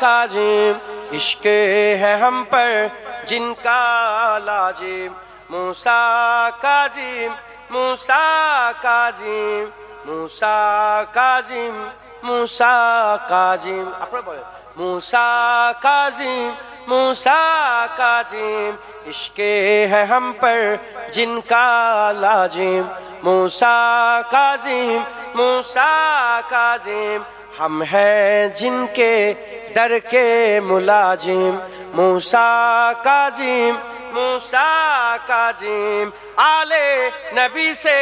کاظم، عشق ہے ہم پر جن کا لاجم موسا کاظم موسا کاظم موسا کاظم موسا کاظم۔ اپنے بولے موسا کاظم موسا کاظم۔ عشق ہے ہم پر جن کا لازم۔ موسا کاظم موسا کاظم۔ ہم ہیں جن کے در کے ملازم موسا کاظم موسا کاظم آل نبی سے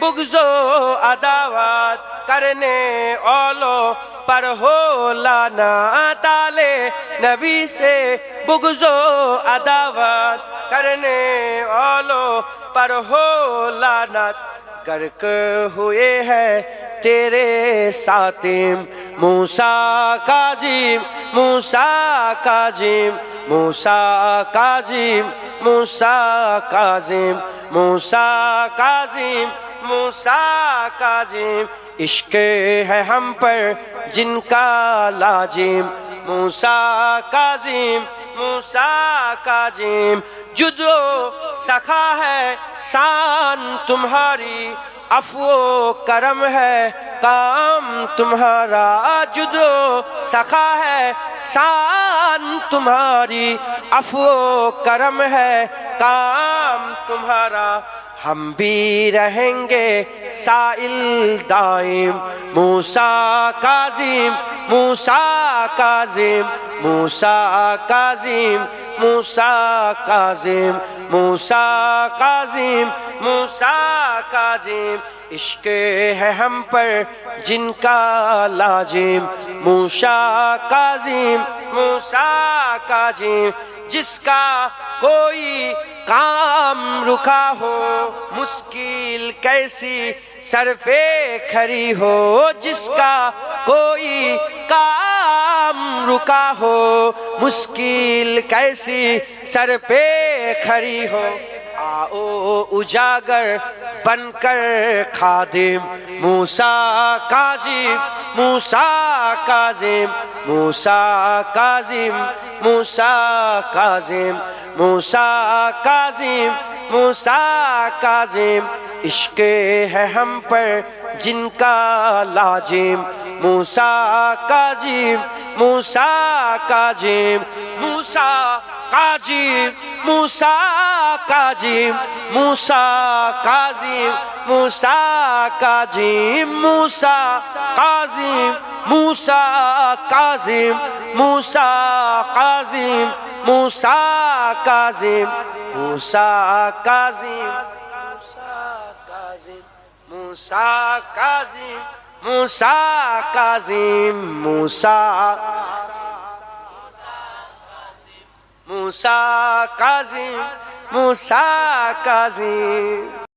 بغض و عداوت کرنے اولو پر ہو لانا تالے نبی سے بغض و عداوت کرنے اولو پر ہو لانت گرک ہوئے ہے تیرے ساتیم موسا کاظم موسا کاظم موسا کاظم موسا کاظم موسا کاظم موسا کاظم عشق ہے ہم پر جن کا لازم موسا کاظم موسا کاظم جدو سخا ہے سان تمہاری افو کرم ہے، کام تمہارا جدو سخا ہے۔ سان تمہاری افو کرم ہے، کام تمہارا۔ ہم بھی رہیں گے سائل دائم موسا کاظم موسا کاظم موسا کاظم۔ موسا کاظم موسا کاظم موسا کاظم، عشق ہے ہم پر جن کا لازم موسا کاظم موسا کاظم، جس کا کوئی کام رکا ہو مشکل کیسی سر پہ کھری ہو، جس کا کوئی رکا ہو، مشکل کیسی سر پہ کھری ہو۔ آؤ اجاگر بن کر خادم موسا کاظم موسا کاظم موسا کاظم موسا کاظم موسا کاظم موسا کاظم۔ عشق ہے ہم پر جن کا لاجم لازم موسا کاظم موسا کاظم موسا کاظم موسا کاظم موسا کاظم موسا کاظم موسا کاظم موسا کاظم موسا کاظم موسا کاظم موسا کاظم موسا کاظم মুসা কাজিম মুসা। মুসা কাজিম মুসা কাজিম